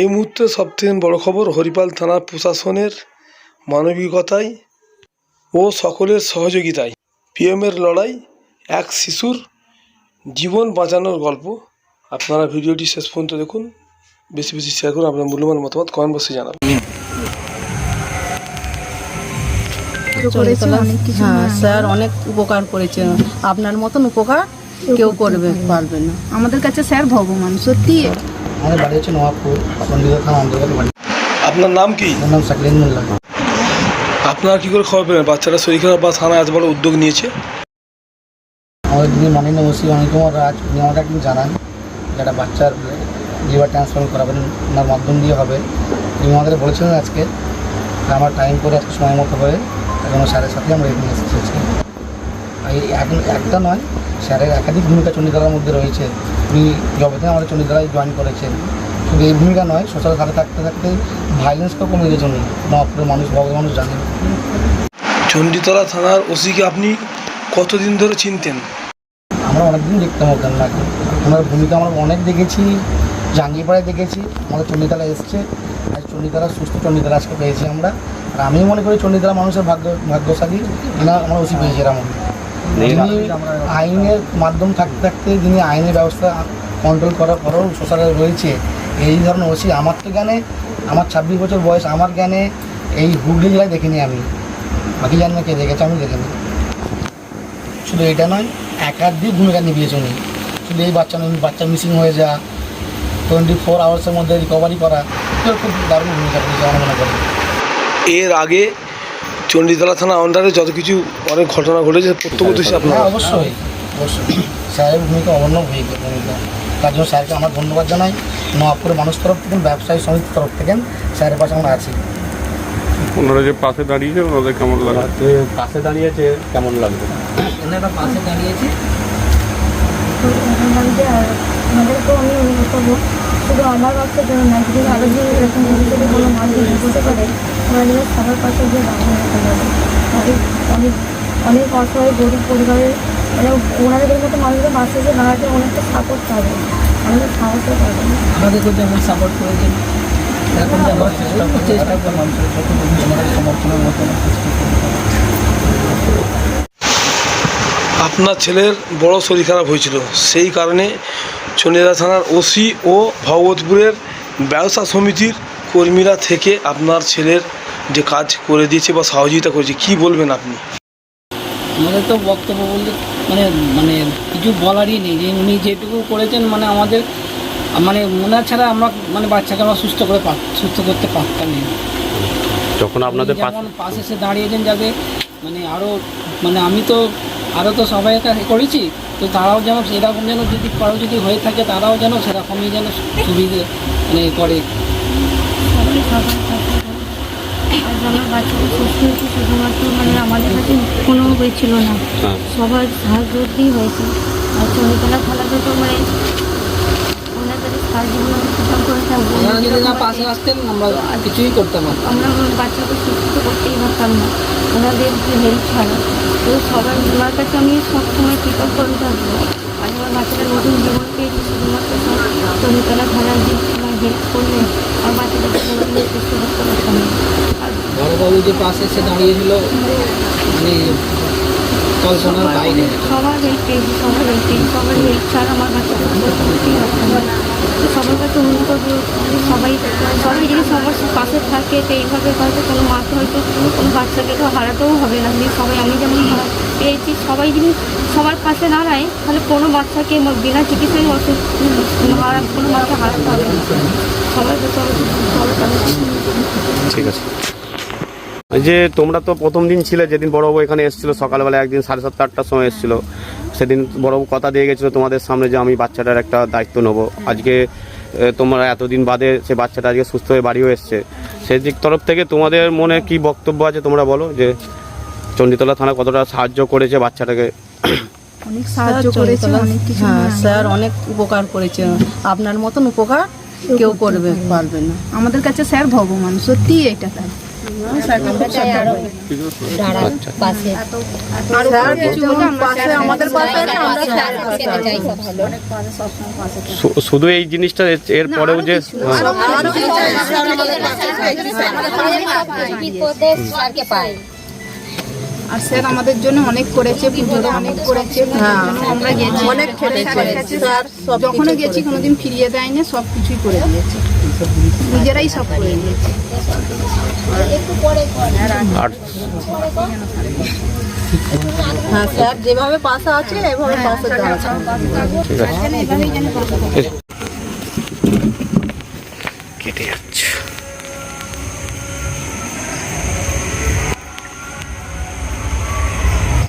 এই মুহূর্তে সবথেকে বড় খবর হরিপাল থানা প্রশাসনের মানবিকতায় ও সকলের সহযোগিতায়। পিএমের লড়াই এক শিশুর জীবন বাঁচানোর গল্প। আপনারা ভিডিওটি শেষ পর্যন্ত দেখুন। বেশি বেশি শেয়ার করুন আপনার মূল্যবান মতামত কমেন্ট বক্সে জানাবেন হ্যাঁ। স্যার অনেক উপকার করেছে আপনার মতন উপকার কেউ করবে পারবে না। আমাদের কাছে স্যার ভগবান সত্যি। আমাদের বাড়ি হচ্ছে নবাবপুর চন্ডীগড় থানা অন্তর্গত বাড়ি। আপনার নাম কি? আমার নাম সাকলিন মোল্লা আপনারা কী করে খবর পেলেন? বাচ্চারা শরীর খারাপ বা থানা এত বড় উদ্যোগ নিয়েছে? আমাদের যিনি মাননীয় ওসি অনিল কুমার রাজ উনি আমাকে একদিন জানান যে একটা বাচ্চার লিভার ট্রান্সপ্লান্ট করাবেন ওনার মাধ্যম দিয়ে হবে। উনি আমাদের বলেছিলেন আজকে আমার টাইম করে আজকে সময় মতো করে এখন স্যারের সাথে আমরা এখানে এসেছি আজকে। এই একটা নয় স্যারের একাধিক ভূমিকা চণ্ডীতলার মধ্যে রয়েছে। উনি জবে থেকে আমাদের চণ্ডীতলায় জয়েন করেছেন। শুধু এই ভূমিকা নয় সোশ্যাল কাজে থাকতে থাকতে ভাইলেন্সকেও কমে গেছে উনি নবাবপুরের মানুষ ভগবান মানুষ জানেন। চণ্ডীতলা থানার ওসিকে আপনি কতদিন ধরে চিনতেন? আমরা অনেকদিন দেখতাম ওখানে নাকি ওনার ভূমিকা আমরা অনেক দেখেছি জাঙ্গিপাড়ায় দেখেছি। আমাদের চণ্ডীতলা এসছে। আর চণ্ডীতলা সুস্থ চণ্ডীতলা আজকে পেয়েছি আমরা। আর আমি মনে করি চণ্ডীতলা মানুষের ভাগ্য ভাগ্যশালী। না আমরা ওসি পেয়েছি এরকম। আইনের মাধ্যম থাকতে থাকতে যিনি আইনের ব্যবস্থা কন্ট্রোল করার পরেও সোশ্যালে রয়েছে এই ধরনের ওসি আমার তো জ্ঞানে আমার ছাব্বিশ বছর বয়স আমার জ্ঞানে এই হুগলি জেলায় দেখিনি আমি। বাকি জানি না কে দেখেছে আমি দেখিনি। শুধু এটা নয় একাধিক ভূমিকা নিভিয়েছে উনি। শুধু এই বাচ্চা নয় বাচ্চা মিসিং হয়ে যাওয়া টোয়েন্টি ফোর আওয়ার্সের মধ্যে রিকভারি করা খুব দারুণ ভূমিকা করেছে আমার মনে করি। এর আগে চণ্ডীতলা থানা আন্ডারে যত কিছু অনেক ঘটনা ঘটেছে প্রত্যক্ষদর্শী হ্যাঁ আপনারা অবশ্যই অবশ্যই। স্যারের ভূমিকা অনন্য ভূমিকা ভূমিকা তার জন্য স্যারকে আমার ধন্যবাদ জানাই। নবাবপুরের মানুষ তরফ থেকে ব্যবসায়ী সমিতির তরফ থেকে স্যারের পাশে আমরা আছি। ওনারা যে পাশে দাঁড়িয়েছে ওনাদের কেমন লাগে পাশে দাঁড়িয়েছে কেমন লাগবে এনারা পাশে দাঁড়িয়েছে। আমাদেরকেও আমি অনুভব করব। শুধু আমার বাচ্চার জন্য না যদি আরও যে এরকম ভবিষ্যতে কোনো মানুষ সবার পাশে গিয়ে দাঁড়িয়ে নিতে পারে অনেক অনেক অনেক অসহায় গরিব পরিবারের মানে ওনাদের মতো মানুষদের পাশে যে দাঁড়াতে অনেকটা সাপোর্ট পাবে। অনেক সাহসও পাবে। সাপোর্ট এরকম যেন চেষ্টা চেষ্টা করে মানুষের যতটুকু ওনাদের সমর্থনের মতো চেষ্টা আপনার ছেলের বড় শরীর খারাপ হয়েছিল। সেই কারণে চণ্ডীতলা থানার ওসি ও ভগবতপুরের ব্যবসা সমিতির কর্মীরা থেকে আপনার ছেলের যে কাজ করে দিয়েছে বা সহযোগিতা করেছে কি বলবেন আপনি? আমাদের তো বক্তব্য বলতে মানে মানে কিছু বলারই নেই। যে উনি যেটুকু করেছেন মানে আমাদের মানে ওনার ছাড়া আমরা মানে বাচ্চাকে আমরা সুস্থ করে পার সুস্থ করতে পারতাম না। যখন আপনাদের পাশে এসে দাঁড়িয়েছেন যাতে মানে আরও মানে আমি তো আরও তো সবাই করেছি তো তারাও যেন সেরকম যেন যদি কারও যদি হয়ে থাকে তারাও যেন সেরকমই যেন সুবিধে মানে করে। আর আমার বাচ্চাটা সুস্থ হয়েছে শুধুমাত্র মানে আমাদের কাছে কোনো বই ছিল না। হ্যাঁ। সবার সাহায্য দিয়েই হয়েছে। আর চন্দ্রকলা খেলাটা তো মানে ওনার যদি না পাশে আসতেন আমরা কিছুই করতে পারতাম আমরা বাচ্চাকে সুস্থ করতেই পারতাম না। ওনাদের যে হেল্প ছাড়া। তো সবার কাছে আমি সবসময় কৃতজ্ঞ থাকব। আর আমার বাচ্চাটা নতুন জীবন পেয়েছি শুধুমাত্র চন্দ্রকলা খেলার দিক হেল্প করলে আমার বাচ্চাটাকে কোনোদিনই সুস্থ করতে পারতাম না আর বড়বাবু যে পাশে এসে দাঁড়িয়েছিল মানে কল্পনার বাইরে। সবার হেল্প পেয়েছি সবার ছাড়া আমার তো সবার কাছে যে সবাই সবাই যদি সবার পাশে থাকে তো এইভাবে হয়তো কোনো মাকে হয়তো কোনো বাচ্চাকে তো হারাতেও হবে না। যদি সবাই আমি যেমন পেয়েছি সবাই যদি সবার পাশে দাঁড়ায় তাহলে কোনো বাচ্চাকে বিনা চিকিৎসায় অসুখ হারা কোনো বাচ্চা হারাতে হবে না। সবাই সবার ঠিক আছে। এই যে তোমরা তো প্রথম দিন ছিলে যেদিন বড়বাবু এখানে এসেছিল সকালবেলা একদিন সাড়ে সাতটা আটটার সময় এসেছিল। সেদিন বড়বাবু কথা দিয়ে গেছিল তোমাদের সামনে যে আমি বাচ্চাটার একটা দায়িত্ব নেব। আজকে তোমরা এতদিন বাদে সে বাচ্চাটা আজকে সুস্থ হয়ে বাড়িও এসছে। সেই দিক তরফ থেকে তোমাদের মনে কি বক্তব্য আছে তোমরা বলো যে চণ্ডীতলা থানা কতটা সাহায্য করেছে বাচ্চাটাকে? অনেক সাহায্য করেছে অনেক কিছু হ্যাঁ হ্যাঁ। স্যার অনেক উপকার করেছে। আপনার মতন উপকার কেউ করবে পারবে না। আমাদের কাছে স্যার ভগবান সত্যি এটা স্যার শুধু এই জিনিসটা এর- পরেও যে হ্যাঁ। আর স্যার আমাদের জন্য অনেক করেছে পুজোতে অনেক করেছে আমরা গেছি। অনেক যখনই গেছি কোনোদিন ফিরিয়ে দেয়নি সব কিছুই করে দিয়েছে। নিজেরাই সব করে দিয়েছে হ্যাঁ স্যার যেভাবে পাশা আছে এভাবে পাশে ঠিক আছে।